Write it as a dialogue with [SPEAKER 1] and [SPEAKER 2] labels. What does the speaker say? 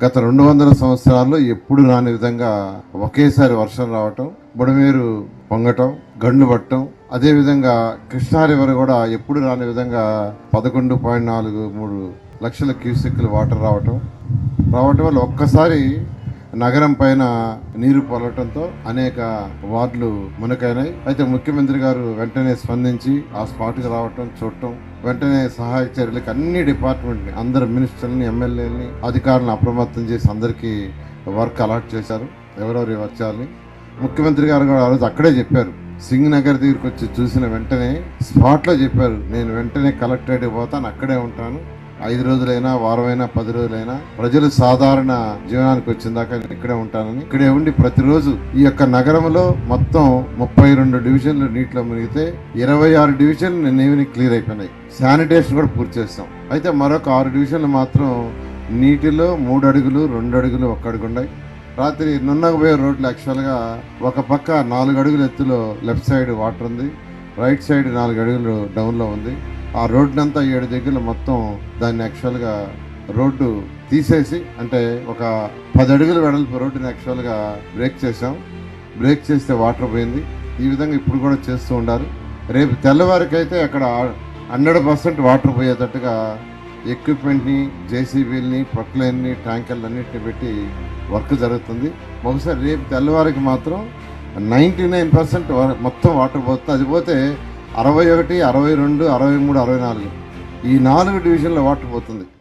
[SPEAKER 1] గత రెండు వందల సంవత్సరాల్లో ఎప్పుడు రాని విధంగా ఒకేసారి వర్షం రావటం బుడమేరు పొంగటం గండ్లు పట్టడం అదేవిధంగా కృష్ణా రివర్ కూడా ఎప్పుడు రాని విధంగా పదకొండు పాయింట్ నాలుగు మూడు లక్షల క్యూసెక్లు వాటర్ రావటం రావటం వల్ల ఒక్కసారి నగరం పైన నీరు పొలటంతో అనేక వార్డులు మునకైనాయి అయితే ముఖ్యమంత్రి గారు వెంటనే స్పందించి ఆ స్పాట్కి రావటం చూడటం వెంటనే సహాయక చర్యలకు అన్ని డిపార్ట్మెంట్ని అందరు మినిస్టర్ని ఎమ్మెల్యేలని అధికారులను అప్రమత్తం చేసి అందరికీ వర్క్ అలాట్ చేశారు. ఎవరెవరు వచ్చారని ముఖ్యమంత్రి గారు కూడా ఆ రోజు అక్కడే చెప్పారు. సింగ్ నగర్ దగ్గరికి వచ్చి చూసిన వెంటనే స్పాట్లో చెప్పారు. నేను వెంటనే కలెక్టరేట్ పోతాను అక్కడే ఉంటాను. ఐదు రోజులైనా వారమైనా పది రోజులైనా ప్రజలు సాధారణ జీవనానికి వచ్చిందాక ఇక్కడే ఉంటానని ఇక్కడే ఉండి ప్రతిరోజు ఈ యొక్క నగరంలో మొత్తం ముప్పై రెండు డివిజన్లు నీటిలో మునిగితే ఇరవై ఆరు డివిజన్లు నిన్నవి క్లియర్ అయిపోయినాయి. శానిటేషన్ కూడా పూర్తి చేస్తాం. అయితే మరొక ఆరు డివిజన్లు మాత్రం నీటిలో మూడు అడుగులు రెండు అడుగులు ఒక్క అడుగు ఉన్నాయి. రాత్రి నున్నగపోయే రోడ్లు యాక్చువల్గా ఒక పక్క నాలుగు అడుగుల ఎత్తులో లెఫ్ట్ సైడ్ వాటర్ ఉంది. రైట్ సైడ్ నాలుగు అడుగులు డౌన్లో ఉంది. ఆ రోడ్నంతా ఏడు దగ్గర మొత్తం దాన్ని యాక్చువల్గా రోడ్డు తీసేసి అంటే ఒక పది అడుగుల వెడల్పు రోడ్డుని యాక్చువల్గా బ్రేక్ చేసాం బ్రేక్ చేస్తే వాటర్ పోయింది. ఈ విధంగా ఇప్పుడు కూడా చేస్తూ ఉండాలి. రేపు తెల్లవారికైతే అక్కడ హండ్రెడ్ పర్సెంట్ వాటర్ పోయేటట్టుగా ఎక్విప్మెంట్ని జేసీబీలని ప్రొక్లైన్ని ట్యాంకర్లన్నింటిని పెట్టి వర్క్ జరుగుతుంది. బహుశా రేపు తెల్లవారికి మాత్రం నైంటీ నైన్ పర్సెంట్ మొత్తం వాటర్ పోతుంది. అది పోతే అరవై ఒకటి అరవై రెండు అరవై మూడు అరవై నాలుగు. ఈ నాలుగు డివిజన్లో వాటర్ పోతుంది.